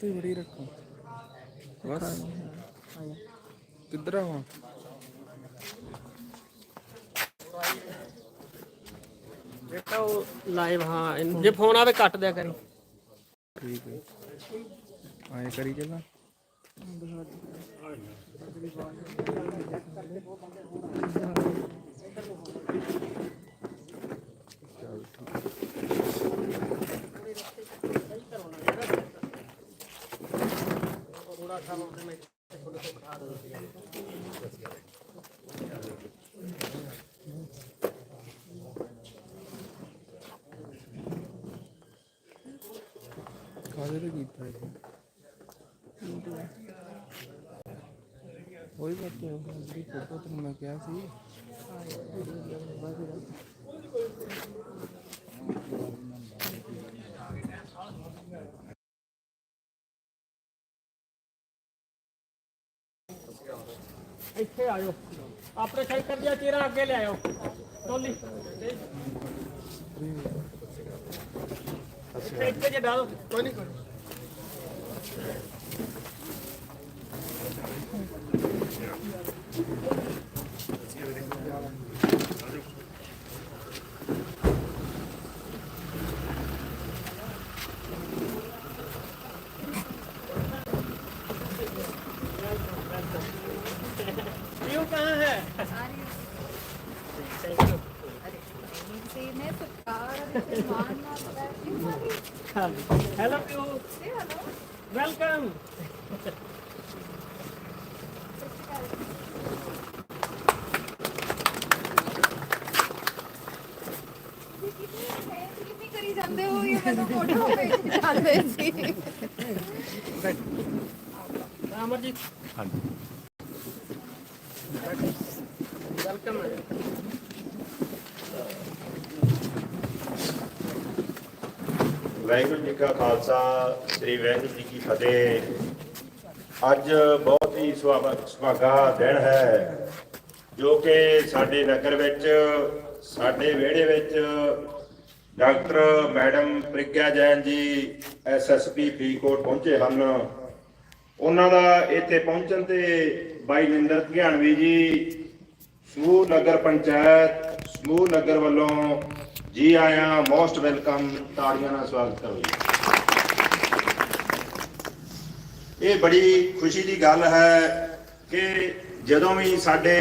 ਉੱਤੇ ਬੜੀ ਰੱਖੋ ਬਸ। ਕਿੱਧਰ ਆਵਾਂ ਬੇਟਾ ਉਹ ਲਾਈਵ ਹਾਂ ਇਹਨੂੰ- ਜੇ ਫੋਨ ਆਵੇ ਕੱਟ ਦਿਆ ਕਰੀ। ਠੀਕ ਹੈ। ਆਏ ਕਰੀ ਚੱਲਾਂ। ਕਾਹਦੇ ਤੇ ਕੀਤਾ ਇਹ ਉਹੀ ਬਾਤ ਹੈ ਉਹ ਜਿਹੜੀ ਫੋਟੋ ਤੇ ਮੈਂ ਕਿਹਾ ਸੀ ਇੱਥੇ ਆਇਓ ਆਪਣੇ ਸ਼ੰਕਰ ਦੀਆਂ ਚੀਰਾਂ ਅੱਗੇ ਲੈ ਆਇਓ ਟੋਲੀ। ਇੱਥੇ ਇੱਥੇ ਜੇ ਡਾਲੋ। ਕੋਈ ਨਹੀਂ ਕੋਈ ਫੋਟੋ ਵਾਹਿਗੁਰੂ ਜੀ ਕਾ ਖਾਲਸਾ, ਸ੍ਰੀ ਵਾਹਿਗੁਰੂ ਜੀ ਕੀ ਫਤਿਹ। ਅੱਜ ਬਹੁਤ ਹੀ ਸੁਭਾਗਾ ਦਿਨ ਹੈ, ਜੋ ਕਿ ਸਾਡੇ ਨਗਰ ਵਿੱਚ, ਸਾਡੇ ਵਿਹੜੇ ਵਿੱਚ ਡਾਕਟਰ ਮੈਡਮ ਪ੍ਰਿਗਿਆ ਜੈਨ ਜੀ ਐਸਐਸਪੀ ਫਰੀਦਕੋਟ ਪਹੁੰਚੇ ਹਨ। ਉਹਨਾਂ ਦਾ ਇੱਥੇ ਪਹੁੰਚਣ ਤੇ ਬਾਈ ਨਿੰਦਰ ਧਿਆਨਵੀ ਜੀ, ਸਮੂਹ ਨਗਰ ਪੰਚਾਇਤ, ਸਮੂਹ ਨਗਰ ਵੱਲੋਂ ਜੀ ਆਇਆਂ, ਮੋਸਟ ਵੈਲਕਮ, ਤਾੜੀਆਂ ਨਾਲ ਸਵਾਗਤ ਕਰੋ ਜੀ। ਇਹ ਬੜੀ ਖੁਸ਼ੀ ਦੀ ਗੱਲ ਹੈ ਕਿ ਜਦੋਂ ਵੀ ਸਾਡੇ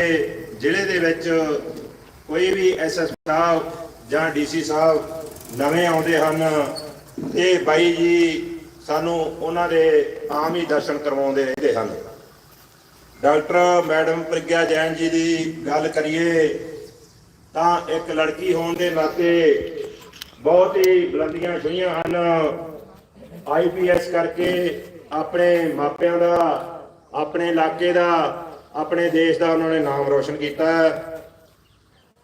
ਜ਼ਿਲ੍ਹੇ ਦੇ ਵਿੱਚ ਕੋਈ ਵੀ ਐਸਐਸ ਸਾਹਿਬ ਜਾਂ ਡੀਸੀ ਸਾਹਿਬ ਨਵੇਂ ਆਉਂਦੇ ਹਨ। ਤੇ ਬਾਈ ਜੀ ਸਾਨੂੰ ਉਹਨਾਂ ਦੇ ਆਮ ਹੀ ਦਰਸ਼ਨ ਕਰਵਾਉਂਦੇ ਰਹਿੰਦੇ ਹਨ। ਡਾਕਟਰ ਮੈਡਮ ਪ੍ਰਗਿਆ ਜੈਨ ਜੀ ਦੀ ਗੱਲ ਕਰੀਏ, ਤਾਂ ਇੱਕ ਲੜਕੀ ਹੋਣ ਦੇ ਨਾਤੇ ਬਹੁਤ ਹੀ ਬੁਲੰਦੀਆਂ ਛੁਈਆਂ ਹਨ। ਆਈਪੀਐਸ ਕਰਕੇ ਆਪਣੇ ਮਾਪਿਆਂ ਦਾ, ਆਪਣੇ ਇਲਾਕੇ ਦਾ, ਆਪਣੇ ਦੇਸ਼ ਦਾ ਉਹਨਾਂ ਨੇ ਨਾਮ ਰੋਸ਼ਨ ਕੀਤਾ।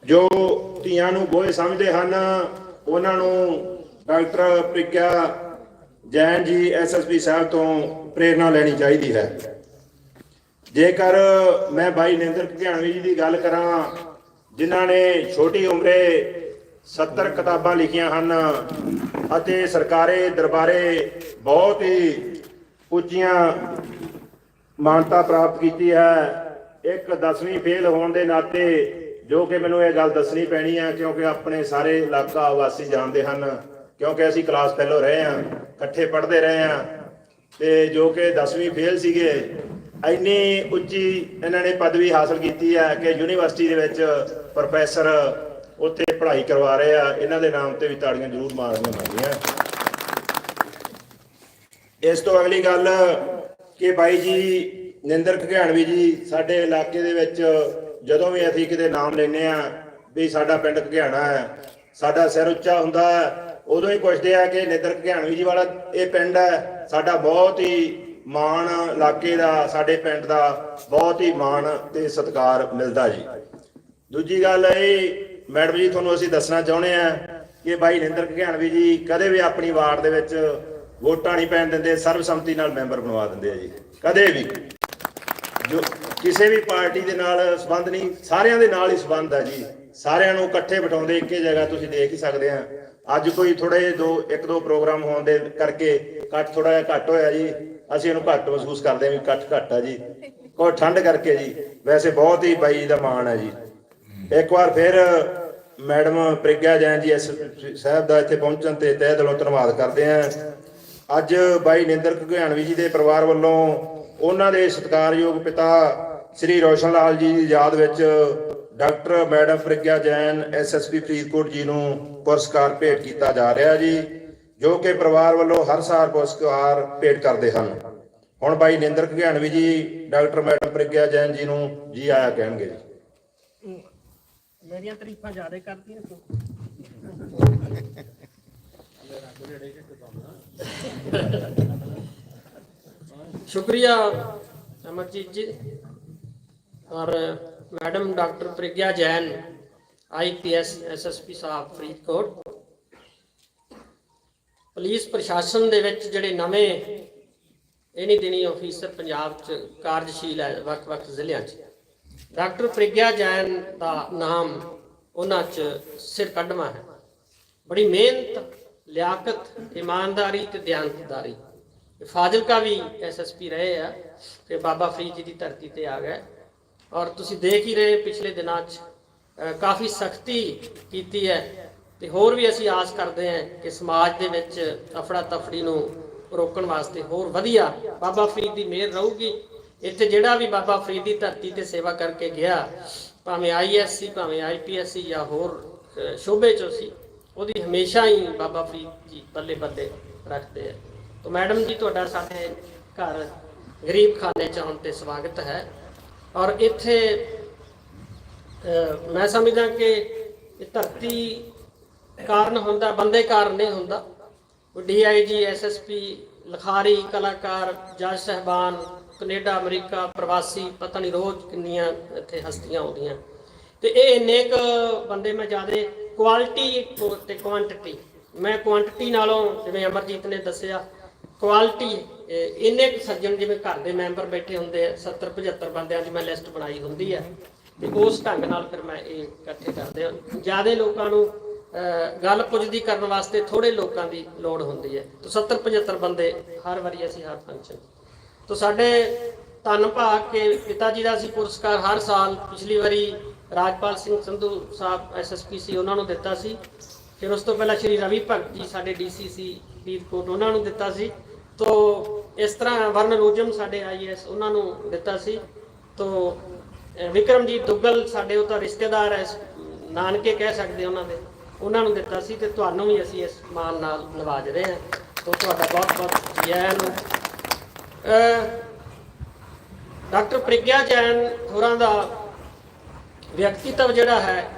ਜੋ ਧੀਆਂ ਨੂੰ ਬੋਏ ਸਮਝਦੇ ਹਨ ਉਹਨਾਂ ਨੂੰ ਡਾਕਟਰ ਪ੍ਰਿਗਿਆ ਜੈਨ ਜੀ ਐਸਐਸਪੀ ਸਾਹਿਬ ਤੋਂ ਪ੍ਰੇਰਣਾ ਲੈਣੀ ਚਾਹੀਦੀ ਹੈ। ਜੇਕਰ ਮੈਂ ਭਾਈ ਨਿੰਦਰ ਭਗਿਆਣਵੀ ਜੀ ਦੀ ਗੱਲ ਕਰਾਂ, ਜਿਨ੍ਹਾਂ ਨੇ ਛੋਟੀ ਉਮਰੇ 70 ਕਿਤਾਬਾਂ ਲਿਖੀਆਂ ਹਨ ਅਤੇ ਸਰਕਾਰੇ ਦਰਬਾਰੇ ਬਹੁਤ ਹੀ ਉੱਚੀਆਂ ਮਾਨਤਾ ਪ੍ਰਾਪਤ ਕੀਤੀ ਹੈ, ਇੱਕ 10ਵੀਂ ਫੇਲ ਹੋਣ ਦੇ ਨਾਤੇ ਜੋ ਕਿ ਮੈਨੂੰ ਇਹ ਗੱਲ ਦੱਸਣੀ ਪੈਣੀ ਹੈ ਕਿਉਂਕਿ ਆਪਣੇ ਸਾਰੇ ਇਲਾਕਾ ਵਾਸੀ ਜਾਣਦੇ ਹਨ, ਕਿਉਂਕਿ ਅਸੀਂ ਕਲਾਸ ਫੈਲੋ ਰਹੇ ਹਾਂ, ਇਕੱਠੇ ਪੜ੍ਹਦੇ ਰਹੇ ਹਾਂ, ਤੇ ਜੋ ਕਿ 10ਵੀਂ ਫੇਲ ਸੀਗੇ, ਇੰਨੀ ਉੱਚੀ ਇਹਨਾਂ ਨੇ ਪਦਵੀ ਹਾਸਲ ਕੀਤੀ ਹੈ ਕਿ ਯੂਨੀਵਰਸਿਟੀ ਦੇ ਵਿੱਚ ਪ੍ਰੋਫੈਸਰ ਉੱਥੇ ਪੜ੍ਹਾਈ ਕਰਵਾ ਰਹੇ ਆ, ਇਹਨਾਂ ਦੇ ਨਾਮ ਤੇ ਵੀ ਤਾੜੀਆਂ ਜ਼ਰੂਰ ਮਾਰਨੀਆਂ ਪੈਂਦੀਆਂ। ਇਸ ਤੋਂ ਅਗਲੀ ਗੱਲ ਕਿ ਬਾਈ ਜੀ ਨਿੰਦਰ ਘਗਿਆਣਵੀ ਜੀ, ਸਾਡੇ ਇਲਾਕੇ ਦੇ ਵਿੱਚ ਜਦੋਂ ਵੀ ਅਸੀਂ ਕਿਤੇ ਨਾਮ ਲੈਨੇ ਆ ਵੀ ਸਾਡਾ ਪਿੰਡ ਘਿਆਣਾ ਹੈ, ਸਾਡਾ ਸਿਰ ਉੱਚਾ ਹੁੰਦਾ ਹੈ, ਉਦੋਂ ਹੀ ਪੁੱਛਦੇ ਆ ਕਿ ਨਿੰਦਰ ਘਿਆਣਵੀ ਜੀ ਵਾਲਾ ਇਹ ਪਿੰਡ ਹੈ, ਸਾਡਾ ਬਹੁਤ ਹੀ ਮਾਣ ਇਲਾਕੇ ਦਾ, ਸਾਡੇ ਪਿੰਡ ਦਾ ਬਹੁਤ ਹੀ ਮਾਣ ਤੇ ਸਤਿਕਾਰ ਮਿਲਦਾ ਜੀ। ਦੂਜੀ ਗੱਲ ਇਹ, ਮੈਡਮ ਜੀ, ਤੁਹਾਨੂੰ ਅਸੀਂ ਦੱਸਣਾ ਚਾਹੁੰਦੇ ਆ ਕਿ ਬਾਈ ਨਿੰਦਰ ਘਿਆਣਵੀ ਜੀ ਕਦੇ ਵੀ ਆਪਣੀ ਵਾਰਡ ਦੇ ਵਿੱਚ ਵੋਟਾਂ ਨਹੀਂ ਪੈਣ ਦਿੰਦੇ, ਸਰਬਸੰਮਤੀ ਨਾਲ ਮੈਂਬਰ ਬਣਵਾ ਦਿੰਦੇ ਆ ਜੀ। ਕਦੇ ਵੀ। ਜੋ ਕਿਸੇ ਵੀ ਪਾਰਟੀ ਦੇ ਨਾਲ ਸੰਬੰਧ ਨਹੀਂ, ਸਾਰਿਆਂ ਦੇ ਨਾਲ ਹੀ ਸੰਬੰਧ ਹੈ ਜੀ। ਸਾਰਿਆਂ ਨੂੰ ਇਕੱਠੇ ਬਿਠਾਉਂਦੇ ਇੱਕੇ ਜਗ੍ਹਾ ਤੁਸੀਂ ਦੇਖ ਹੀ ਸਕਦੇ ਆ। ਅੱਜ ਕੋਈ ਥੋੜੇ ਦੋ, ਇੱਕ ਦੋ ਪ੍ਰੋਗਰਾਮ ਹੋਣ ਦੇ ਕਰਕੇ ਕੱਟ ਥੋੜਾ ਜਿਹਾ ਘੱਟ ਹੋਇਆ ਜੀ। ਅਸੀਂ ਇਹਨੂੰ ਘੱਟ ਮਹਿਸੂਸ ਕਰਦੇ ਹਾਂ ਵੀ ਕੱਟ ਘੱਟ ਆ ਜੀ। ਕੋਈ ਠੰਡ ਕਰਕੇ ਜੀ। ਵੈਸੇ ਬਹੁਤ ਹੀ ਬਾਈ ਜੀ ਦਾ ਮਾਣ ਹੈ ਜੀ। ਇੱਕ ਵਾਰ ਫਿਰ ਮੈਡਮ ਪ੍ਰਿਗਿਆ ਜੈਨ ਜੀ ਇਸ ਸਾਹਿਬ ਦਾ ਇੱਥੇ ਪਹੁੰਚਣ ਤੇ ਤਹਿ ਦਿਲੋਂ ਧੰਨਵਾਦ ਕਰਦੇ ਹਾਂ। ਅੱਜ ਬਾਈ ਨਿੰਦਰ ਘੁਗਿਆਣਵੀ ਜੀ ਦੇ ਪਰਿਵਾਰ ਵੱਲੋਂ ਉਹਨਾਂ ਦੇ ਸਤਿਕਾਰਯੋਗ ਪਿਤਾ ਸ੍ਰੀ ਰੋਸ਼ਨ ਲਾਲ ਜੀ ਦੀ ਯਾਦ ਵਿੱਚ doctor madam Pragya Jain SSP Faridkot ji ਨੂੰ ਪੁਰਸਕਾਰ ਭੇਟ ਕੀਤਾ ਜਾ ਰਿਹਾ ਜੀ ਜੋ ਕਿ ਪਰਿਵਾਰ ਵੱਲੋਂ ਹਰ ਸਾਲ ਪੁਰਸਕਾਰ ਭੇਟ ਕਰਦੇ ਹਨ। ਹੁਣ ਬਾਈ ਨਿੰਦਰ ਘੁਗਿਆਣਵੀ ਜੀ ਡਾਕਟਰ ਮੈਡਮ ਪ੍ਰਿਗਿਆ ਜੈਨ ਜੀ ਨੂੰ ਜੀ ਆਇਆ ਕਹਿਣਗੇ ਜੀ। ਮੇਰੀਆਂ ਤਾਰੀਫਾਂ ਜ਼ਿਆਦਾ ਕਰਦੀਆਂ ਤੂੰ। ਸ਼ੁਕਰੀਆ, ਅਮਰਜੀਤ ਜੀ ਔਰ madam doctor Pragya Jain IPS SSP sahib Faridkot. Police ਪ੍ਰਸ਼ਾਸਨ ਦੇ ਵਿੱਚ ਜਿਹੜੇ ਨਵੇਂ ਇਨੀ ਦਿਨੀ ਅਫੀਸਰ ਪੰਜਾਬ ਚ ਕਾਰਜਸ਼ੀਲ ਹੈ ਵੱਖ-ਵੱਖ ਜ਼ਿਲ੍ਹਿਆਂ ਚ। ਡਾਕਟਰ ਪ੍ਰਗਿਆ ਜੈਨ ਦਾ ਨਾਮ ਉਹਨਾਂ ਚ ਸਿਰ ਕੱਢਵਾ ਹੈ। ਬੜੀ ਮਿਹਨਤ, ਲਿਆਕਤ, ਇਮਾਨਦਾਰੀ ਤੇ ਦਿਆਨਤਦਾਰੀ ਇਹ ਫਾਜ਼ਿਲਕਾ ਵੀ ਐਸਐਸਪੀ ਰਹੇ ਆ ਤੇ ਬਾਬਾ ਫਰੀਦ ਜੀ ਦੀ ਧਰਤੀ ਤੇ ਆ ਗਏ। ਔਰ ਤੁਸੀਂ ਦੇਖ ਹੀ ਰਹੇ ਪਿਛਲੇ ਦਿਨਾਂ 'ਚ ਕਾਫੀ ਸਖਤੀ ਕੀਤੀ ਹੈ ਤੇ ਹੋਰ ਵੀ ਅਸੀਂ ਆਸ ਕਰਦੇ ਹਾਂ ਕਿ ਸਮਾਜ ਦੇ ਵਿੱਚ ਅਫੜਾ ਤਫੜੀ ਨੂੰ ਰੋਕਣ ਵਾਸਤੇ ਹੋਰ ਵਧੀਆ ਬਾਬਾ ਫਰੀਦ ਦੀ ਮਿਹਰ ਰਹੂਗੀ। ਇੱਥੇ ਜਿਹੜਾ ਵੀ ਬਾਬਾ ਫਰੀਦ ਦੀ ਧਰਤੀ ਤੇ ਸੇਵਾ ਕਰਕੇ ਗਿਆ ਭਾਵੇਂ ਆਈਐਸ ਸੀ ਭਾਵੇਂ ਆਈਪੀਐਸ ਸੀ ਜਾਂ ਹੋਰ ਅਹ, ਚੋਂ ਸੀ ਉਹਦੀ ਹਮੇਸ਼ਾ ਹੀ ਬਾਬਾ ਫਰੀਦ ਜੀ ਬੱਲੇ ਬੱਲੇ ਰੱਖਦੇ ਆ। ਤਾਂ ਮੈਡਮ ਜੀ ਤੁਹਾਡਾ ਸਾਡੇ ਘਰ ਗਰੀਬ ਖਾਨੇ ਚ ਹੁਣ ਤੇ ਸਵਾਗਤ ਹੈ ਔਰ ਇੱਥੇ ਮੈਂ ਸਮਝਦਾ ਕਿ ਇਹ ਧਰਤੀ ਕਾਰਨ ਹੁੰਦਾ ਬੰਦੇ ਕਾਰਨ ਨਹੀਂ ਹੁੰਦਾ ਉਹ ਡੀਆਈਜੀ ਐਸਐਸਪੀ ਲਖਾਰੀ ਕਲਾਕਾਰ ਜੱਜ ਸਹਿਬਾਨ ਕੈਨੇਡਾ ਅਮਰੀਕਾ ਪ੍ਰਵਾਸੀ ਪਤਾ ਨਹੀਂ ਰੋਜ਼ ਕਿੰਨੀਆਂ ਇੱਥੇ ਹਸਤੀਆਂ ਆਉਂਦੀਆਂ ਤੇ ਇਹ ਇੰਨੇ ਕੁ ਬੰਦੇ ਮੈਂ ਜਿਆਦੇ ਕੁਆਲਿਟੀ ਤੇ ਕੁਆਂਟੀਟੀ ਮੈਂ ਕੁਆਂਟੀਟੀ ਨਾਲੋਂ ਜਿਵੇਂ ਅਮਰਜੀਤ ਨੇ ਦੱਸਿਆ ਕੁਆਲਿਟੀ ਇੰਨੇ ਕੁ ਸੱਜਣ ਜਿਵੇਂ ਘਰ ਦੇ ਮੈਂਬਰ ਬੈਠੇ ਹੁੰਦੇ ਆ 70 75 ਬੰਦਿਆਂ ਦੀ ਮੈਂ ਲਿਸਟ ਬਣਾਈ ਹੁੰਦੀ ਆ, ਤੇ ਉਸ ਢੰਗ ਨਾਲ ਫਿਰ ਮੈਂ ਇਹ ਇਕੱਠੇ ਕਰਦੇ ਹਾਂ ਜਿਆਦੇ ਲੋਕਾਂ ਨੂੰ ਗੱਲ ਪੁੱਜਦੀ ਕਰਨ ਵਾਸਤੇ ਥੋੜੇ ਲੋਕਾਂ ਦੀ ਲੋੜ ਹੁੰਦੀ ਹੈ ਤਾਂ 70 75 ਬੰਦੇ ਹਰ ਵਾਰੀ ਅਸੀਂ ਹਰ ਫੰਕਸ਼ਨ ਤੋ ਸਾਡੇ ਧੰਨ ਭਾਗ ਕੇ ਪਿਤਾ ਜੀ ਦਾ ਅਸੀਂ ਪੁਰਸਕਾਰ ਹਰ ਸਾਲ ਪਿਛਲੀ ਵਾਰੀ ਰਾਜਪਾਲ ਸਿੰਘ ਸੰਧੂ ਸਾਹਿਬ ਐਸਐਸਪੀ ਸੀ ਉਹਨਾਂ ਨੂੰ ਦਿੱਤਾ ਸੀ। ਫਿਰ ਉਸ ਤੋਂ ਪਹਿਲਾਂ ਸ਼੍ਰੀ ਰਵੀ ਭਗਤ ਜੀ ਸਾਡੇ ਡੀਸੀਸੀ ਫਰੀਦਕੋਟ ਉਹਨਾਂ ਨੂੰ ਦਿੱਤਾ ਸੀ। ਤੋ ਇਸ ਤਰ੍ਹਾਂ ਵਰਨ ਰੋਜਮ ਸਾਡੇ ਆਈਐਸ ਉਹਨਾਂ ਨੂੰ ਦਿੱਤਾ ਸੀ। ਤੋ ਵਿਕਰਮਜੀਤ ਦੁੱਗਲ ਸਾਡੇ ਉਹ ਤਾਂ ਰਿਸ਼ਤੇਦਾਰ ਐ ਨਾਨਕੇ ਕਹਿ ਸਕਦੇ ਉਹਨਾਂ ਦੇ। ਉਹਨਾਂ ਨੂੰ ਦਿੱਤਾ ਸੀ ਤੇ ਤੁਹਾਨੂੰ ਵੀ ਅਸੀਂ ਇਸ ਮਾਨ ਨਾਲ ਨਵਾਜ ਰਹੇ ਹਾਂ ਤੋ ਤੁਹਾਡਾ ਬਹੁਤ ਬਹੁਤ ਜੈਨ ਡਾਕਟਰ ਪ੍ਰਗਿਆ ਜੈਨ ਹੋਰਾਂ ਦਾ ਵਿਅਕਤੀਤਵ ਜਿਹੜਾ ਹੈ,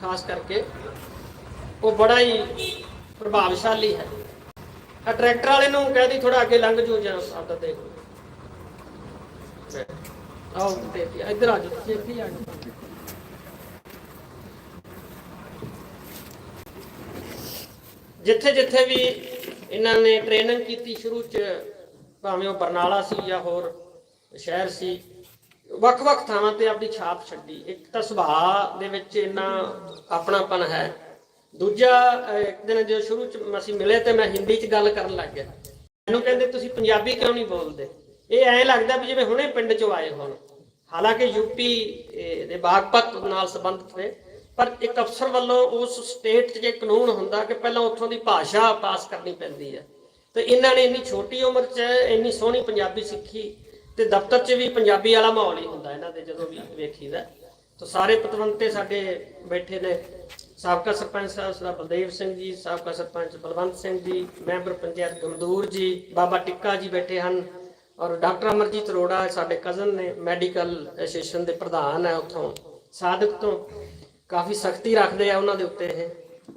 ਖਾਸ ਕਰਕੇ, ਉਹ ਬੜਾ ਹੀ ਪ੍ਰਭਾਵਸ਼ਾਲੀ ਹੈ। ਆ ਟਰੈਕਟਰ ਵਾਲੇ ਨੂੰ ਕਹਿ ਦੀ ਥੋੜਾ ਅੱਗੇ ਲੰਘ ਜੂ ਜਾਂ ਆਪਦਾ ਦੇਖ ਲਓ। ਆਓ ਤੇ ਇੱਧਰ ਆ ਜਾਓ, ਤੁਸੀਂ ਇੱਥੇ ਆ ਜਾਓ। ਜਿੱਥੇ ਜਿੱਥੇ ਵੀ ਇਹਨਾਂ ਨੇ ਟ੍ਰੇਨਿੰਗ ਕੀਤੀ ਸ਼ੁਰੂ ਚ, ਭਾਵੇਂ ਉਹ ਬਰਨਾਲਾ ਸੀ ਜਾਂ ਹੋਰ ਸ਼ਹਿਰ ਸੀ, ਵੱਖ-ਵੱਖ ਥਾਵਾਂ ਤੇ ਆਪਣੀ ਛਾਪ ਛੱਡੀ। ਇੱਕ ਤਾਂ ਸੁਭਾਅ ਦੇ ਵਿੱਚ ਇੰਨਾ ਆਪਣਾਪਨ ਹੈ। ਦੂਜਾ ਇੱਕ ਦਿਨ ਜਦੋਂ ਸ਼ੁਰੂ ਚ ਅਸੀਂ ਮਿਲੇ ਤੇ ਮੈਂ ਹਿੰਦੀ ਚ ਗੱਲ ਕਰਨ ਲੱਗ ਗਿਆ। ਮੈਨੂੰ ਕਹਿੰਦੇ ਤੁਸੀਂ ਪੰਜਾਬੀ ਕਿਉਂ ਨਹੀਂ ਬੋਲਦੇ? ਇਹ ਐਂ ਲੱਗਦਾ ਵੀ ਜਿਵੇਂ ਹੁਣੇ ਪਿੰਡ ਚੋਂ ਆਏ ਹੋਣ। ਹਾਲਾਂਕਿ ਯੂਪੀ eh, ਦੇ ਬਾਗਪਤ ਨਾਲ ਸੰਬੰਧਿਤ ਨੇ ਪਰ ਇੱਕ ਅਫਸਰ ਵੱਲੋਂ ਉਸ ਸਟੇਟ 'ਚ ਜੇ ਕਾਨੂੰਨ ਹੁੰਦਾ ਕਿ ਪਹਿਲਾਂ ਉੱਥੋਂ ਦੀ ਭਾਸ਼ਾ ਪਾਸ ਕਰਨੀ ਪੈਂਦੀ ਹੈ ਤੇ ਇਹਨਾਂ ਨੇ ਇੰਨੀ ਛੋਟੀ ਉਮਰ 'ਚ ਇੰਨੀ ਸੋਹਣੀ ਪੰਜਾਬੀ ਸਿੱਖੀ ਤੇ ਦਫ਼ਤਰ 'ਚ ਵੀ ਪੰਜਾਬੀ ਵਾਲਾ ਮਾਹੌਲ ਹੀ ਹੁੰਦਾ ਇਹਨਾਂ ਦੇ ਜਦੋਂ ਵੀ ਵੇਖੀਦਾ। ਤਾਂ ਸਾਰੇ ਪਤਵੰਤੇ ਸਾਡੇ ਬੈਠੇ ਨੇ। ਸਾਬਕਾ ਸਰਪੰਚ ਸਾਹਿਬ ਸਰ ਬਲਦੇਵ ਸਿੰਘ ਜੀ, ਸਾਬਕਾ ਸਰਪੰਚ ਬਲਵੰਤ ਸਿੰਘ ਜੀ, ਮੈਂਬਰ ਪੰਚਾਇਤ ਗੰਦੂਰ ਜੀ, ਬਾਬਾ ਟਿੱਕਾ ਜੀ ਬੈਠੇ ਹਨ ਔਰ ਡਾਕਟਰ ਅਮਰਜੀਤ ਅਰੋੜਾ ਸਾਡੇ ਕਜ਼ਨ ਨੇ ਮੈਡੀਕਲ ਐਸੋਸੀਏਸ਼ਨ ਦੇ ਪ੍ਰਧਾਨ ਹੈ ਉੱਥੋਂ, ਸਾਧਕ ਤੋਂ। ਕਾਫੀ ਸਖਤੀ ਰੱਖਦੇ ਆ ਉਹਨਾਂ ਦੇ ਉੱਤੇ ਇਹ।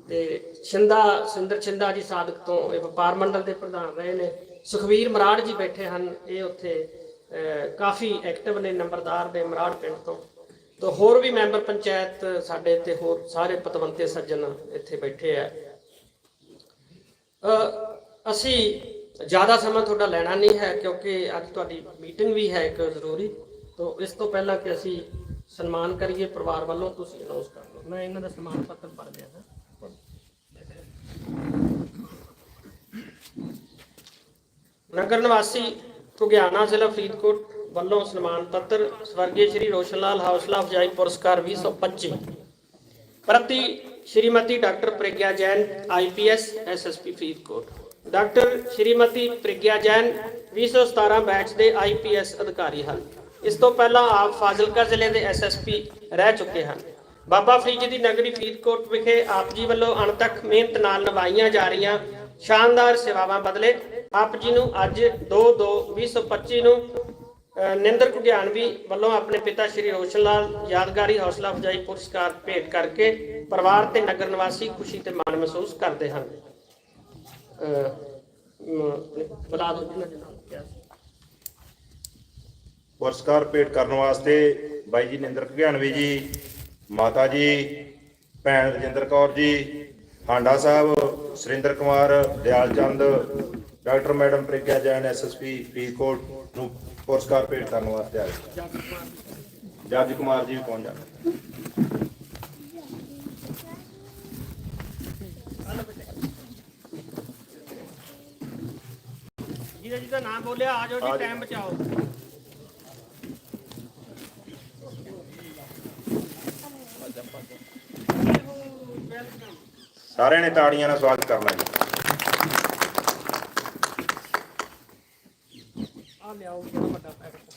ਤੇ ਛਿੰਦਾ ਸਿੰਦਰ ਛਿੰਦਾ ਜੀ ਸਾਧਕ ਤੋਂ ਇਹ ਵਪਾਰ ਮੰਡਲ ਦੇ ਪ੍ਰਧਾਨ ਰਹੇ ਨੇ। ਸੁਖਵੀਰ ਮਰਾੜ ਜੀ ਬੈਠੇ ਹਨ, ਇਹ ਉੱਥੇ ਕਾਫੀ ਐਕਟਿਵ ਨੇ, ਨੰਬਰਦਾਰ ਦੇ ਮਰਾੜ ਪਿੰਡ ਤੋਂ। ਤੋਂ ਹੋਰ ਵੀ ਮੈਂਬਰ ਪੰਚਾਇਤ ਸਾਡੇ ਤੇ ਹੋਰ ਸਾਰੇ ਪਤਵੰਤੇ ਸੱਜਣ ਇੱਥੇ ਬੈਠੇ ਆ। ਅਸੀਂ ਜ਼ਿਆਦਾ ਸਮਾਂ ਤੁਹਾਡਾ ਲੈਣਾ ਨਹੀਂ ਹੈ ਕਿਉਂਕਿ ਅੱਜ ਤੁਹਾਡੀ ਮੀਟਿੰਗ ਵੀ ਹੈ ਇੱਕ ਜ਼ਰੂਰੀ। ਤੋਂ ਇਸ ਤੋਂ ਪਹਿਲਾਂ ਕਿ ਅਸੀਂ ਸਨਮਾਨ ਕਰੀਏ ਪਰਿਵਾਰ ਵੱਲੋਂ ਤੁਸੀਂ ਅਨਾਉਂਸ ਕਰ ਦਿਓ। ਮੈਂ ਇਹਨਾਂ ਦਾ ਸਨਮਾਨ ਪੱਤਰ ਪੜ੍ਹ ਦਿਆਂ ਹਾਂ। ਨਗਰ ਨਿਵਾਸੀ ਘੁਗਿਆਣਾ ਜ਼ਿਲ੍ਹਾ ਫਰੀਦਕੋਟ। ਵੱਲੋਂ ਸਨਮਾਨ ਪੱਤਰ ਸਵਰਗੀ ਸ਼੍ਰੀ ਰੋਸ਼ਨ ਲਾਲ ਹੌਸਲਾ ਅਫਜਾਈ ਪੁਰਸਕਾਰ 2025 ਪ੍ਰਤੀ Shrimati doctor Pragya Jain IPS SSP Faridkot. Doctor Shrimati Pragya Jain 2017 batch ਦੇ ਆਈਪੀਐਸ ਅਧਿਕਾਰੀ ਹਨ। ਇਸ ਤੋਂ ਪਹਿਲਾਂ ਆਪ ਫਾਜ਼ਿਲਕਾ ਜ਼ਿਲ੍ਹੇ ਦੇ ਐਸਐਸਪੀ ਰਹਿ ਚੁੱਕੇ ਹਨ। ਬਾਬਾ ਫਰੀਦ ਦੀ ਨਗਰੀ ਫਰੀਦਕੋਟ ਵਿਖੇ ਆਪ ਜੀ ਵੱਲੋਂ ਅਣਥੱਕ ਮਿਹਨਤ ਨਾਲ ਨਿਭਾਈਆਂ ਜਾ ਰਹੀਆਂ ਸ਼ਾਨਦਾਰ ਸੇਵਾਵਾਂ ਬਦਲੇ ਆਪ ਜੀ ਨੂੰ ਅੱਜ 2/2/2025 ਨੂੰ ਨਿੰਦਰ ਕੁਢਿਆਣਵੀ ਵੱਲੋਂ ਆਪਣੇ ਪਿਤਾ ਸ਼੍ਰੀ ਰੋਸ਼ਨ ਲਾਲ ਯਾਦਗਾਰੀ ਹੌਸਲਾ ਅਫਜਾਈ ਪੁਰਸਕਾਰ ਭੇਟ ਕਰਕੇ ਪਰਿਵਾਰ ਤੇ ਨਗਰ ਨਿਵਾਸੀ ਖੁਸ਼ੀ ਤੇ ਮਾਣ ਮਹਿਸੂਸ ਕਰਦੇ ਹਨ। ਬੁਲਾ ਦਿਓ ਜਿਹਨਾਂ ਦੇ ਪੁਰਸਕਾਰ ਭੇਟ ਕਰਨ ਵਾਸਤੇ ਬਾਈ ਜੀ ਨਿੰਦਰ ਕੁਗਿਆਨਵੀ ਜੀ, ਮਾਤਾ ਜੀ, ਭੈਣ Rajinder Kaur ji, Handa sahib, Surinder Kumar, Dayal Chand, doctor madam Pragya Jain SSP Faridkot ਨੂੰ ਪੁਰਸਕਾਰ ਭੇਟ ਕਰਨ ਵਾਸਤੇ ਆਏ। ਜੱਜ ਕੁਮਾਰ ਜੀ ਵੀ ਪਹੁੰਚ ਜਾਣ। ਜਿਹਦਾ ਜਿਹਦਾ ਨਾਮ ਬੋਲਿਆ ਆ ਜਾਓ ਜੀ। ਟਾਈਮ ਬਚਾਓ। ਸਾਰਿਆਂ ਨੇ ਤਾੜੀਆਂ ਨਾਲ ਸਵਾਗਤ ਕਰਨਾ ਜੀ। ਆ ਲਿਆਓ ਜਿਹੜਾ ਵੱਡਾ ਪੈਕਟ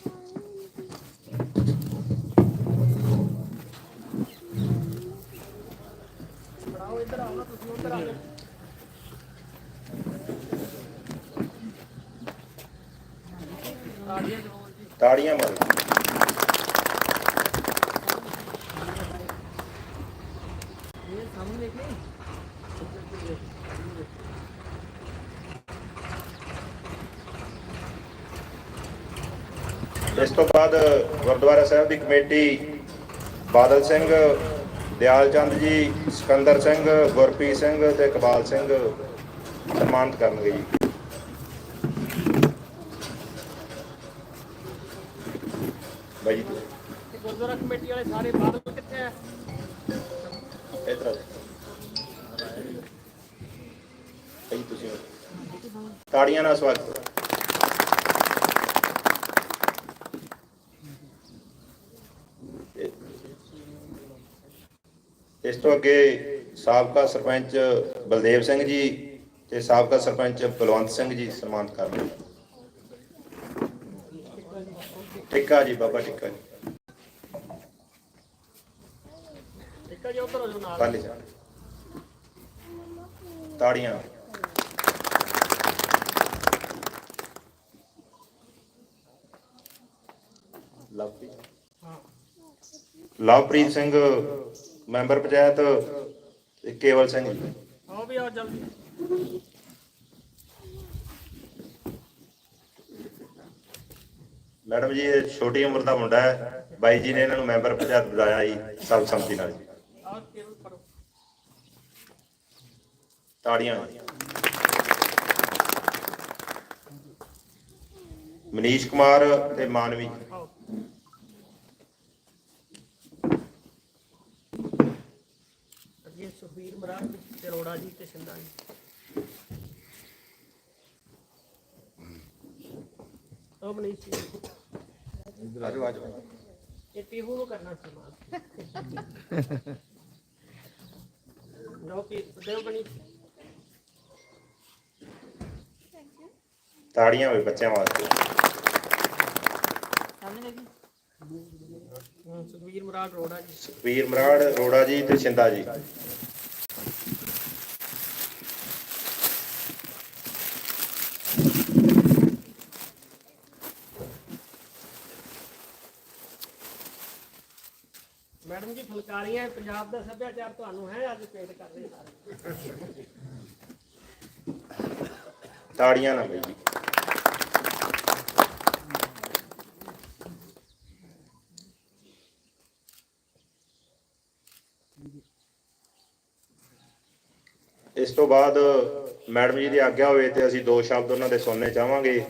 ਫੜਾਓ ਇੱਧਰ ਆਓ ਨਾ ਤੁਸੀਂ ਉੱਧਰ ਆ ਜਾਓ ਤਾੜੀਆਂ ਦਿਓ ਜੀ ਤਾੜੀਆਂ ਮਾਰੋ ਇਹ ਸਾਹਮਣੇ ਦੇਖੇ ਇਸ ਤੋਂ ਬਾਅਦ ਗੁਰਦੁਆਰਾ ਸਾਹਿਬ ਦੀ ਕਮੇਟੀ ਬਾਦਲ ਸਿੰਘ ਦਿਆਲ ਚੰਦ ਜੀ ਸਿਕੰਦਰ ਸਿੰਘ ਗੁਰਪ੍ਰੀਤ ਸਿੰਘ ਤੇ ਇਕਬਾਲ ਸਿੰਘ ਸਨਮਾਨਿਤ ਕਰਨਗੇ ਜੀ। ਬਾਈ ਗੁਰਦੁਆਰਾ ਕਮੇਟੀ ਵਾਲੇ ਸਾਰੇ ਬਾਦਲ ਕਿੱਥੇ ਆ? ਇੱਧਰ ਆ ਤੁਸੀਂ। ਤਾੜੀਆਂ ਨਾਲ ਸਵਾਗਤ। ਇਸ ਤੋਂ ਅੱਗੇ ਸਾਬਕਾ ਸਰਪੰਚ ਬਲਦੇਵ ਸਿੰਘ ਜੀ ਤੇ ਸਾਬਕਾ ਸਰਪੰਚ ਬਲਵੰਤ ਸਿੰਘ ਜੀ ਸਨਮਾਨਿਤ ਕਰਨਗੇ ਟਿੱਕਾ ਜੀ ਬਾਬਾ ਟਿੱਕਾ ਜੀ। ਆ ਜੀ ਉੱਧਰ ਹੋ ਜਾਓ ਨਾਲ। ਜਾ ਤਾੜੀਆਂ। ਲਵਪ੍ਰੀਤ। ਹਾਂ। ਲਵਪ੍ਰੀਤ ਸਿੰਘ ਮੈਂਬਰ ਪੰਚਾਇਤ ਕੇਵਲ ਸਿੰਘ ਜੀ। ਆਓ ਵੀ ਆਓ ਜਲਦੀ। ਮੈਡਮ ਜੀ ਇਹ ਛੋਟੀ ਉਮਰ ਦਾ ਮੁੰਡਾ ਹੈ। ਬਾਈ ਜੀ ਨੇ ਇਹਨਾਂ ਨੂੰ ਮੈਂਬਰ ਪੰਚਾਇਤ ਬਣਾਇਆ ਜੀ ਸਰਬਸੰਮਤੀ ਨਾਲ ਜੀ। ਆਓ ਕੇਵਲ ਫੜੋ ਤਾੜੀਆਂ। ਮਨੀਸ਼ ਕੁਮਾਰ ਤੇ ਮਾਨਵੀ। ਸੁਖਬੀਰ ਮਰਾਜ ਤੇ ਅਰੋੜਾ ਜੀ ਤੇ ਸਿੰਧਾ ਜੀ। ਉਹ ਮਨੀਸ਼ ਜੀ। ਆਜੋ ਆਜੋ। ਇਹ ਪੀਹੂ ਨੂੰ ਕਰਨਾ ਸਮਾਨ ਨੋ ਪੀ ਦੇਵ ਬਣੀ ਤਾੜੀਆਂ ਹੋਏ ਬੱਚਿਆਂ ਵਾਸਤੇ। ਹਾਂ, ਸੁਖਬੀਰ ਮਰਾਜ ਅਰੋੜਾ ਜੀ। ਵੀਰ ਮਰਾੜ ਰੋੜਾ ਜੀ ਤੇ ਛਿੰਦਾ ਜੀ। ਮੈਡਮ ਜੀ ਫੁਲਕਾਰੀਆਂ ਪੰਜਾਬ ਦਾ ਸੱਭਿਆਚਾਰ ਤੁਹਾਨੂੰ ਹੈ, ਅੱਜ ਪੇਂਟ ਕਰ ਰਹੇ ਸਾਰੇ। ਤਾੜੀਆਂ ਨਾ ਬਈ ਇਸ ਤੋਂ ਬਾਅਦ ਮੈਡਮ ਜੀ ਦੀ ਆਗਿਆ ਹੋਵੇ ਤੇ ਅਸੀਂ ਦੋ ਸ਼ਬਦ ਉਹਨਾਂ ਦੇ ਸੁਣਨੇ ਚਾਹਾਂਗੇ।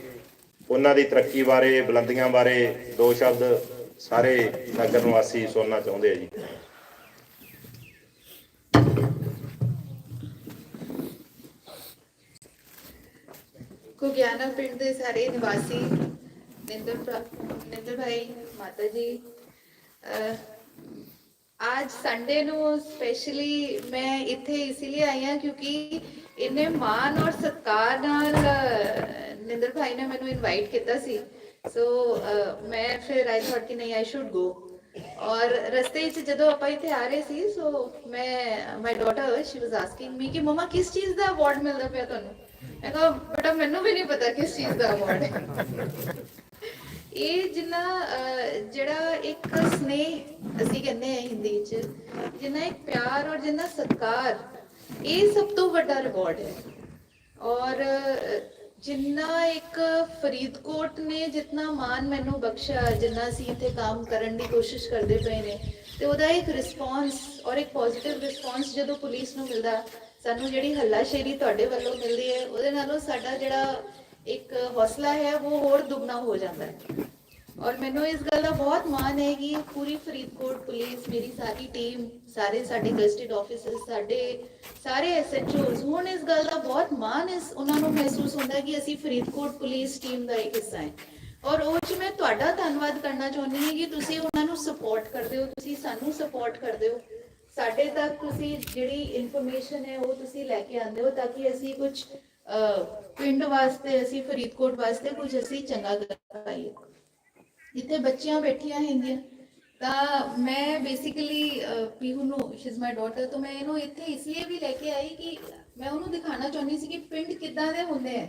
ਉਹਨਾਂ ਦੀ ਤਰੱਕੀ ਬਾਰੇ, ਬੁਲੰਦੀਆਂ ਬਾਰੇ ਦੋ ਸ਼ਬਦ ਸਾਰੇ ਨਗਰ ਨਿਵਾਸੀ ਸੁਣਨਾ ਚਾਹੁੰਦੇ ਆ ਜੀ। ਘੁਗਿਆਣਾ ਪਿੰਡ ਦੇ ਸਾਰੇ ਨਿਵਾਸੀ ਨਿੰਦਰ ਨਿੰਦਰ ਭਾਈ ਮਾਤਾ ਜੀ ਅਹ, ਅੱਜ ਨੂੰ ਸਪੈਸ਼ਲੀ ਮੈਂ ਇੱਥੇ ਇਸ ਲਈ ਆਈ ਹਾਂ ਕਿਉਂਕਿ ਇੰਨੇ ਮਾਨ ਔਰ ਸਤਿਕਾਰ ਨਾਲ ਨਿੰਦਰ ਭਾਈ ਨੇ ਮੈਨੂੰ ਇਨਵਾਈਟ ਕੀਤਾ ਸੀ। ਸੋ ਮੈਂ ਫਿਰ ਆਈ ਥਾਟ ਕਿ ਨਹੀਂ ਆਈ ਸ਼ੁਡ ਗੋ ਔਰ ਰਸਤੇ 'ਚ ਜਦੋਂ ਆਪਾਂ ਇੱਥੇ ਆ ਰਹੇ ਸੀ ਸੋ ਮੈਂ my daughter she was asking me ਕਿ ਮਮਾ ਕਿਸ ਚੀਜ਼ ਦਾ ਅਵਾਰਡ ਮਿਲਦਾ ਪਿਆ ਤੁਹਾਨੂੰ ਮੈਂ ਕਿਹਾ ਬੇਟਾ ਮੈਨੂੰ ਵੀ ਨਹੀਂ ਪਤਾ ਕਿਸ ਚੀਜ਼ ਦਾ ਅਵਾਰਡ ਹੈ ਇਹ ਜਿੰਨਾ ਜਿਹੜਾ ਇੱਕ ਸਨੇਹ ਅਸੀਂ ਕਹਿੰਦੇ ਆ ਹਿੰਦੀ ਚ ਜਿੰਨਾ ਇੱਕ ਪਿਆਰ ਔਰ ਜਿੰਨਾ ਸਤਿਕਾਰ ਇਹ ਸਭ ਤੋਂ ਵੱਡਾ ਰਿਵਾਰਡ ਹੈ ਔਰ ਜਿੰਨਾ ਇੱਕ ਫਰੀਦਕੋਟ ਨੇ ਜਿੰਨਾ ਮਾਨ ਮੈਨੂੰ ਬਖਸ਼ਿਆ, ਜਿੰਨਾ ਅਸੀਂ ਇੱਥੇ ਕੰਮ ਕਰਨ ਦੀ ਕੋਸ਼ਿਸ਼ ਕਰਦੇ ਪਏ ਨੇ, ਤੇ ਉਹਦਾ ਇੱਕ ਰਿਸਪੌਂਸ ਔਰ ਇੱਕ ਪੋਜ਼ਿਟਿਵ ਰਿਸਪੌਂਸ ਜਦੋਂ ਪੁਲਿਸ ਨੂੰ ਮਿਲਦਾ, ਸਾਨੂੰ ਜਿਹੜੀ ਹੱਲਾਸ਼ੇਰੀ ਤੁਹਾਡੇ ਵੱਲੋਂ ਮਿਲਦੀ ਹੈ, ਉਹਦੇ ਨਾਲੋਂ ਸਾਡਾ ਜਿਹੜਾ ਇੱਕ ਹੌਸਲਾ ਹੈ, ਉਹ ਹੋਰ ਦੁੱਗਣਾ ਹੋ ਜਾਂਦਾ ਹੈ। ਔਰ ਮੈਨੂੰ ਇਸ ਗੱਲ ਦਾ ਬਹੁਤ ਮਾਣ ਹੈ ਕਿ ਪੂਰੀ ਫਰੀਦਕੋਟ ਪੁਲਿਸ, ਮੇਰੀ ਸਾਰੀ ਟੀਮ ਸਾਰੇ ਸਾਡੇ ਗਸਟਡ ਆਫੀਸਰਸ ਸਾਡੇ ਸਾਰੇ ਐਸਐਚਓਸ ਹੁਣ ਇਸ ਗੱਲ ਦਾ ਬਹੁਤ ਮਾਣ ਇਸ ਉਹਨਾਂ ਨੂੰ ਮਹਿਸੂਸ ਹੁੰਦਾ ਕਿ ਅਸੀਂ ਫਰੀਦਕੋਟ ਪੁਲਿਸ ਟੀਮ ਦਾ ਇੱਕ ਹਿੱਸਾ ਹੈ। ਔਰ ਉਹ ਚ ਮੈਂ ਤੁਹਾਡਾ ਧੰਨਵਾਦ ਕਰਨਾ ਚਾਹੁੰਦੀ ਹਾਂ ਕਿ ਤੁਸੀਂ ਉਹਨਾਂ ਨੂੰ ਸਪੋਰਟ ਕਰਦੇ ਹੋ, ਤੁਸੀਂ ਸਾਨੂੰ ਸਪੋਰਟ ਕਰਦੇ ਹੋ। ਸਾਡੇ ਤੱਕ ਤੁਸੀਂ ਜਿਹੜੀ ਇਨਫੋਰਮੇਸ਼ਨ ਹੈ ਉਹ ਤੁਸੀਂ ਲੈ ਕੇ ਆਉਂਦੇ ਹੋ ਤਾਂ ਕਿ ਅਸੀਂ ਕੁਝ ਪਿੰਡ ਵਾਸਤੇ, ਅਸੀਂ ਫਰੀਦਕੋਟ ਵਾਸਤੇ ਕੁਝ ਅਸੀਂ ਚੰਗਾ ਕਰ ਪਾਈਏ। ਇੱਥੇ ਬੱਚੀਆਂ ਬੈਠੀਆਂ ਹੈਗੀਆਂ, ਤਾਂ ਮੈਂ ਬੇਸਿਕਲੀ ਪੀਹੂ ਨੂੰ ਸ਼ੀ ਇਜ਼ ਮਾਈ ਡਾਟਰ ਤਾਂ ਮੈਂ ਇਹਨੂੰ ਇੱਥੇ ਇਸ ਲਈ ਵੀ ਲੈ ਕੇ ਆਈ ਕਿ ਮੈਂ ਉਹਨੂੰ ਦਿਖਾਣਾ ਚਾਹੁੰਦੀ ਸੀ ਕਿ ਪਿੰਡ ਕਿੱਦਾਂ ਦੇ ਹੁੰਦੇ ਆ।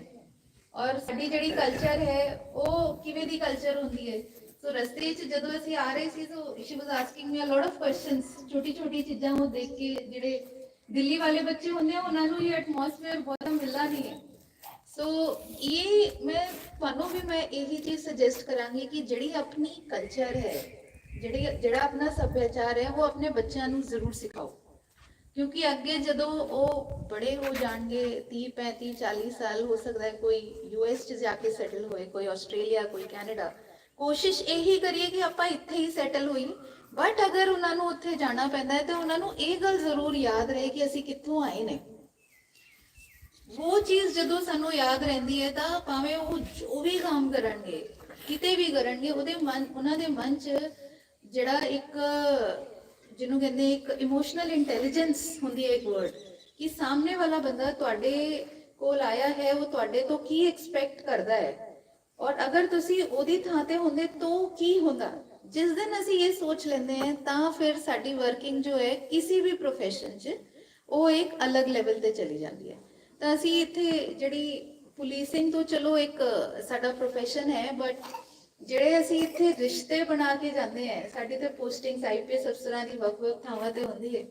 ਔਰ ਸਾਡੀ ਜਿਹੜੀ ਕਲਚਰ ਹੈ, ਉਹ ਕਿਵੇਂ ਦੀ ਕਲਚਰ ਹੁੰਦੀ ਹੈ। ਸੋ ਰਸਤੇ 'ਚ ਜਦੋਂ ਅਸੀਂ ਆ ਰਹੇ ਸੀ so she was asking me a lot of questions ਛੋਟੀ ਛੋਟੀ ਚੀਜ਼ਾਂ ਉਹ ਦੇਖ ਕੇ ਜਿਹੜੇ ਦਿੱਲੀ ਵਾਲੇ ਬੱਚੇ ਹੁੰਦੇ ਆ, ਉਹਨਾਂ ਨੂੰ ਇਹ ਐਟਮੋਸਫੇਅਰ ਬਹੁਤ ਮਿਲਦਾ ਨਹੀਂ ਹੈ। ਸੋ ਇਹ ਮੈਂ ਤੁਹਾਨੂੰ ਵੀ ਮੈਂ ਇਹੀ ਚੀਜ਼ ਸੁਜੈਸਟ ਕਰਾਂਗੀ ਕਿ ਜਿਹੜੀ ਆਪਣੀ ਕਲਚਰ ਹੈ ਜਿਹੜੀ ਜਿਹੜਾ ਆਪਣਾ ਸੱਭਿਆਚਾਰ ਹੈ ਉਹ ਆਪਣੇ ਬੱਚਿਆਂ ਨੂੰ ਜ਼ਰੂਰ ਸਿਖਾਓ ਕਿਉਂਕਿ ਅੱਗੇ ਜਦੋਂ ਉਹ ਬੜੇ ਹੋ ਜਾਣਗੇ 30 35 40 ਸਾਲ ਹੋ ਸਕਦਾ ਹੈ ਕੋਈ ਯੂਐਸ ਚ ਜਾ ਕੇ ਸੈਟਲ ਹੋਏ ਕੋਈ ਆਸਟ੍ਰੇਲੀਆ ਕੋਈ ਕੈਨੇਡਾ ਕੋਸ਼ਿਸ਼ ਇਹੀ ਕਰੀਏ ਕਿ ਆਪਾਂ ਇੱਥੇ ਹੀ ਸੈਟਲ ਹੋਈਏ ਬਟ ਅਗਰ ਉਹਨਾਂ ਨੂੰ ਉੱਥੇ ਜਾਣਾ ਪੈਂਦਾ ਹੈ ਤਾਂ ਉਹਨਾਂ ਨੂੰ ਇਹ ਗੱਲ ਜ਼ਰੂਰ ਯਾਦ ਰਹੇ ਕਿ ਅਸੀਂ ਕਿੱਥੋਂ ਆਏ ਨੇ ਉਹ ਚੀਜ਼ ਜਦੋਂ ਸਾਨੂੰ ਯਾਦ ਰਹਿੰਦੀ ਹੈ ਤਾਂ ਭਾਵੇਂ ਉਹ ਜੋ ਵੀ ਕੰਮ ਕਰਨਗੇ, ਕਿਤੇ ਵੀ ਕਰਨਗੇ, ਉਹਦੇ ਮਨ ਉਹਨਾਂ ਦੇ ਮਨ 'ਚ ਜਿਹੜਾ ਇੱਕ, ਜਿਹਨੂੰ ਕਹਿੰਦੇ ਇੱਕ ਇਮੋਸ਼ਨਲ ਇੰਟੈਲੀਜੈਂਸ ਹੁੰਦੀ ਹੈ ਇੱਕ ਵਰਡ ਕਿ ਸਾਹਮਣੇ ਵਾਲਾ ਬੰਦਾ ਤੁਹਾਡੇ ਕੋਲ ਆਇਆ ਹੈ, ਉਹ ਤੁਹਾਡੇ ਤੋਂ ਕੀ ਐਕਸਪੈਕਟ ਕਰਦਾ ਹੈ? ਔਰ ਅਗਰ ਤੁਸੀਂ ਉਹਦੀ ਥਾਂ ਤੇ ਹੁੰਦੇ ਤਾਂ ਕੀ ਹੁੰਦਾ? ਜਿਸ ਦਿਨ ਅਸੀਂ ਇਹ ਸੋਚ ਲੈਂਦੇ ਹਾਂ, ਤਾਂ ਫਿਰ ਸਾਡੀ ਵਰਕਿੰਗ ਜੋ ਹੈ, ਕਿਸੇ ਵੀ ਪ੍ਰੋਫੈਸ਼ਨ 'ਚ ਉਹ ਇੱਕ ਅਲੱਗ ਲੈਵਲ ਤੇ ਚਲੀ ਜਾਂਦੀ ਹੈ। ਤਾਂ ਅਸੀਂ ਇੱਥੇ ਜਿਹੜੀ ਪੁਲਿਸਿੰਗ ਤੋਂ ਚਲੋ ਇੱਕ ਸਾਡਾ profession ਹੈ ਬਟ ਜਿਹੜੇ ਅਸੀਂ ਇੱਥੇ ਰਿਸ਼ਤੇ ਬਣਾ ਕੇ ਜਾਂਦੇ ਆ ਸਾਡੀ ਤੇ ਪੋਸਟਿੰਗ ਆਈਪੀਐਸ ਅਫਸਰਾਂ ਦੀ ਵੱਖ-ਵੱਖ ਥਾਵਾਂ ਤੇ ਹੁੰਦੀ ਹੈ।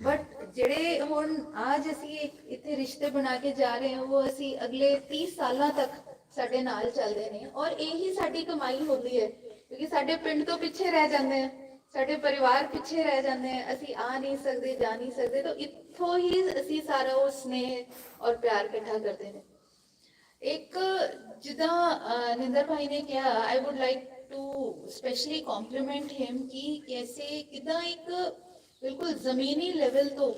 ਬਟ ਜਿਹੜੇ ਹੁਣ ਅੱਜ ਅਸੀਂ ਇੱਥੇ ਰਿਸ਼ਤੇ ਬਣਾ ਕੇ ਜਾ ਰਹੇ ਹਾਂ, ਉਹ ਅਸੀਂ ਅਗਲੇ 30 ਸਾਲਾਂ ਤੱਕ ਸਾਡੇ ਨਾਲ ਚੱਲਦੇ ਨੇ ਔਰ ਇਹੀ ਸਾਡੀ ਕਮਾਈ ਹੁੰਦੀ ਹੈ, ਕਿਉਂਕਿ ਸਾਡੇ ਪਿੰਡ ਤੋਂ ਪਿੱਛੇ ਰਹਿ ਜਾਂਦੇ ਆ ਸਾਡੇ ਪਰਿਵਾਰ ਪਿੱਛੇ ਰਹਿ ਜਾਂਦੇ ਆ ਅਸੀਂ ਆ ਨਹੀਂ ਸਕਦੇ ਜਾ ਨਹੀਂ ਸਕਦੇ ਤਾਂ ਇੱਥੋਂ ਹੀ ਅਸੀਂ ਸਾਰਾ ਉਹ ਸਨੇਹ ਔਰ ਪਿਆਰ ਇਕੱਠਾ ਕਰਦੇ ਨੇ। ਇੱਕ ਜਿੱਦਾਂ ਅਹ, ਨਿੰਦਰ ਭਾਈ ਨੇ ਕਿਹਾ I would like to specially compliment him ਕਿ ਕੈਸੇ ਕਿਦਾਂ ਇੱਕ ਬਿਲਕੁਲ ਜ਼ਮੀਨੀ ਲੈਵਲ ਤੋਂ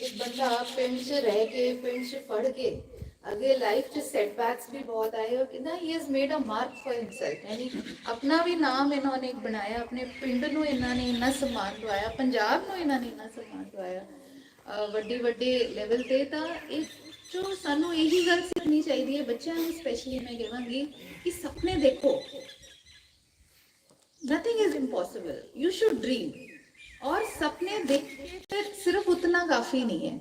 ਇੱਕ ਬੰਦਾ ਪਿੰਡ 'ਚ ਰਹਿ ਕੇ ਪਿੰਡ 'ਚ ਪੜ ਕੇ अगे लाइफ के सेटबैक्स भी बहुत आए और कहना he is made a mark for himself यानी अपना भी नाम इन्होंने बनाया, अपने पिंड इन्होंने इन्ना सम्मान दवाया पंजाब इन्होंने इन्ना सम्मान दवाया वे वे लैवल से तो एक जो सू यही गल सीखनी चाहिए बच्चों स्पैशली मैं कहानी कि सपने देखो। Nothing is impossible you should dream और सपने देख सिर्फ़ उतना काफ़ी नहीं है।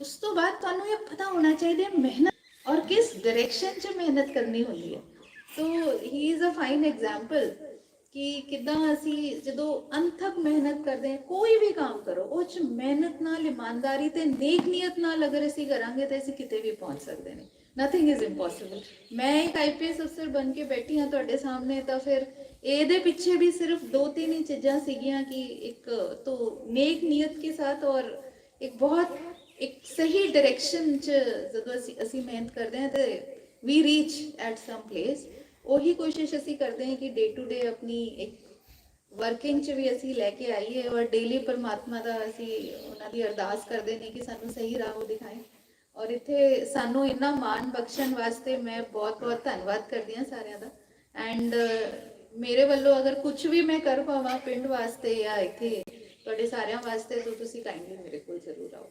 ਉਸ ਤੋਂ ਬਾਅਦ ਤੁਹਾਨੂੰ ਇਹ ਪਤਾ ਹੋਣਾ ਚਾਹੀਦਾ ਮਿਹਨਤ ਔਰ ਕਿਸ ਡਾਇਰੈਕਸ਼ਨ 'ਚ ਮਿਹਨਤ ਕਰਨੀ ਹੁੰਦੀ ਹੈ so he is a fine example ਕਿ ਕਿਦਾਂ ਅਸੀਂ ਜਦੋਂ ਅਨਥਕ ਮਿਹਨਤ ਕਰਦੇ ਹਾਂ ਕੋਈ ਵੀ ਕੰਮ ਕਰੋ ਉਹ 'ਚ ਮਿਹਨਤ ਨਾਲ ਇਮਾਨਦਾਰੀ ਤੇ ਨੇਕ ਨੀਅਤ ਨਾਲ ਅਗਰ ਅਸੀਂ ਕਰਾਂਗੇ ਤਾਂ ਅਸੀਂ ਕਿਤੇ ਵੀ ਪਹੁੰਚ ਸਕਦੇ ਨੇ ਨਥਿੰਗ ਇਜ਼ ਇੰਪੋਸੀਬਲ ਮੈਂ ਇੱਕ ਆਈਪੀਐਸ ਅਫਸਰ ਬਣ ਕੇ ਬੈਠੀ ਹਾਂ ਤੁਹਾਡੇ ਸਾਹਮਣੇ ਤਾਂ ਫਿਰ ਇਹਦੇ ਪਿੱਛੇ ਵੀ ਸਿਰਫ ਦੋ ਤਿੰਨ ਹੀ ਚੀਜ਼ਾਂ ਸੀਗੀਆਂ ਕਿ ਇੱਕ ਤੋਂ ਨੇਕ ਨੀਅਤ ਕੇ ਸਾਥ ਔਰ ਇੱਕ ਬਹੁਤ ਇੱਕ ਸਹੀ ਡਾਇਰੈਕਸ਼ਨ ਚ ਜਦੋਂ ਅਸੀਂ ਅਸੀਂ ਮਿਹਨਤ ਕਰਦੇ ਹਾਂ ਤੇ we reach at some place ਉਹੀ ਕੋਸ਼ਿਸ਼ ਅਸੀਂ ਕਰਦੇ ਹਾਂ ਕਿ ਡੇ ਟੂ ਡੇ ਆਪਣੀ ਇੱਕ ਵਰਕਿੰਗ ਚ ਵੀ ਅਸੀਂ ਲੈ ਕੇ ਆਈਏ ਔਰ ਡੇਲੀ ਪਰਮਾਤਮਾ ਦਾ ਅਸੀਂ ਉਹਨਾਂ ਦੀ ਅਰਦਾਸ ਕਰਦੇ ਨੇ ਕਿ ਸਾਨੂੰ ਸਹੀ ਰਾਹ ਉਹ ਦਿਖਾਏ। ਔਰ ਇੱਥੇ ਸਾਨੂੰ ਇੰਨਾ ਮਾਣ ਬਖਸ਼ਣ ਵਾਸਤੇ ਮੈਂ ਬਹੁਤ-ਬਹੁਤ ਧੰਨਵਾਦ ਕਰਦੀ ਹਾਂ ਸਾਰਿਆਂ ਦਾ। ਐਂਡ ਮੇਰੇ ਵੱਲੋਂ ਅਗਰ ਕੁਝ ਵੀ ਮੈਂ ਕਰ ਪਾਵਾਂ ਪਿੰਡ ਵਾਸਤੇ ਜਾਂ ਇੱਥੇ ਤੁਹਾਡੇ ਸਾਰਿਆਂ ਵਾਸਤੇ, ਤਾਂ ਤੁਸੀਂ ਕਾਈਂਡਲੀ ਮੇਰੇ ਕੋਲ ਜ਼ਰੂਰ ਆਓ।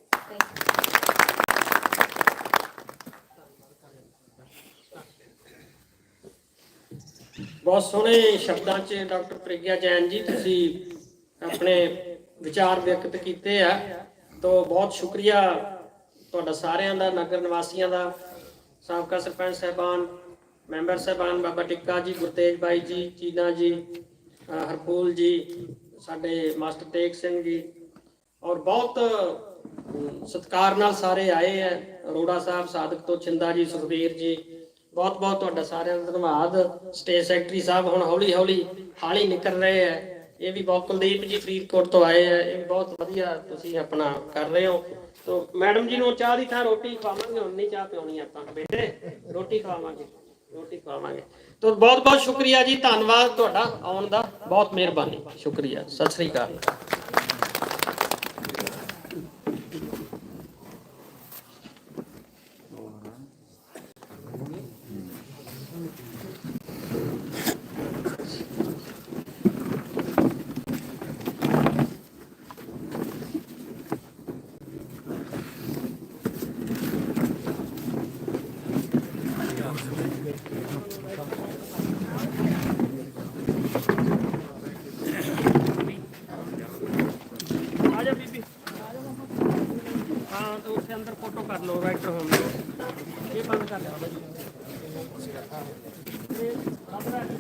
ਬਹੁਤ ਸੋਹਣੇ ਸ਼ਬਦਾਂ 'ਚ ਡਾਕਟਰ ਪ੍ਰਗਿਆ ਜੈਨ ਜੀ ਤੁਸੀਂ ਆਪਣੇ ਵਿਚਾਰ ਵਿਅਕਤ ਕੀਤੇ ਆ। ਤੋਂ ਬਹੁਤ ਸ਼ੁਕਰੀਆ ਤੁਹਾਡਾ ਸਾਰਿਆਂ ਦਾ, ਨਗਰ ਨਿਵਾਸੀਆਂ ਦਾ, ਸਾਬਕਾ ਸਰਪੰਚ ਸਾਹਿਬਾਨ, ਮੈਂਬਰ ਸਾਹਿਬਾਨ ਬਾਬਾ ਟਿੱਕਾ ਜੀ, ਗੁਰਤੇਜ ਬਾਈ ਜੀ, ਚੀਨਾ ਜੀ ਹਰਪੂਲ ਜੀ, ਸਾਡੇ ਮਾਸਟਰ ਤੇਗ ਸਿੰਘ ਜੀ ਔਰ ਬਹੁਤ ਸਤਿਕਾਰ ਨਾਲ ਸਾਰੇ ਆਏ ਆ। ਅਰੋੜਾ ਸਾਹਿਬ, ਸਾਦਕ ਤੋਂ ਚਿੰਦਾ ਜੀ, ਸੁਖਬੀਰ ਜੀ ਬਹੁਤ ਬਹੁਤ ਤੁਹਾਡਾ ਸਾਰਿਆਂ ਦਾ ਧੰਨਵਾਦ। ਸਟੇਜ ਸੈਕਟਰੀ ਸਾਹਿਬ ਹੁਣ ਹੌਲੀ ਹੌਲੀ ਹਾਲੀ ਨਿਕਲ ਰਹੇ ਆ। ਇਹ ਵੀ ਬਹੁਤ ਕੁਲਦੀਪ ਜੀ ਫਰੀਦਕੋਟ ਤੋਂ ਆਏ ਆ। ਇਹ ਵੀ ਬਹੁਤ ਵਧੀਆ ਤੁਸੀਂ ਆਪਣਾ ਕਰ ਰਹੇ ਹੋ। ਤੋ ਮੈਡਮ ਜੀ ਨੂੰ ਚਾਹ ਦੀ ਥਾਂ ਰੋਟੀ ਖਵਾਵਾਂਗੇ, ਹੁਣ ਨਹੀਂ ਚਾਹ ਪਿਉਣੀ ਆਪਾਂ। ਬੇਟੇ, ਰੋਟੀ ਖਵਾਵਾਂਗੇ ਰੋਟੀ ਖਵਾਵਾਂਗੇ। ਤੋ ਬਹੁਤ ਬਹੁਤ ਸ਼ੁਕਰੀਆ ਜੀ, ਧੰਨਵਾਦ ਤੁਹਾਡਾ ਆਉਣ ਦਾ। ਬਹੁਤ ਮਿਹਰਬਾਨੀ, ਸ਼ੁਕਰੀਆ। ਸਤਿ ਸ੍ਰੀ ਅਕਾਲ।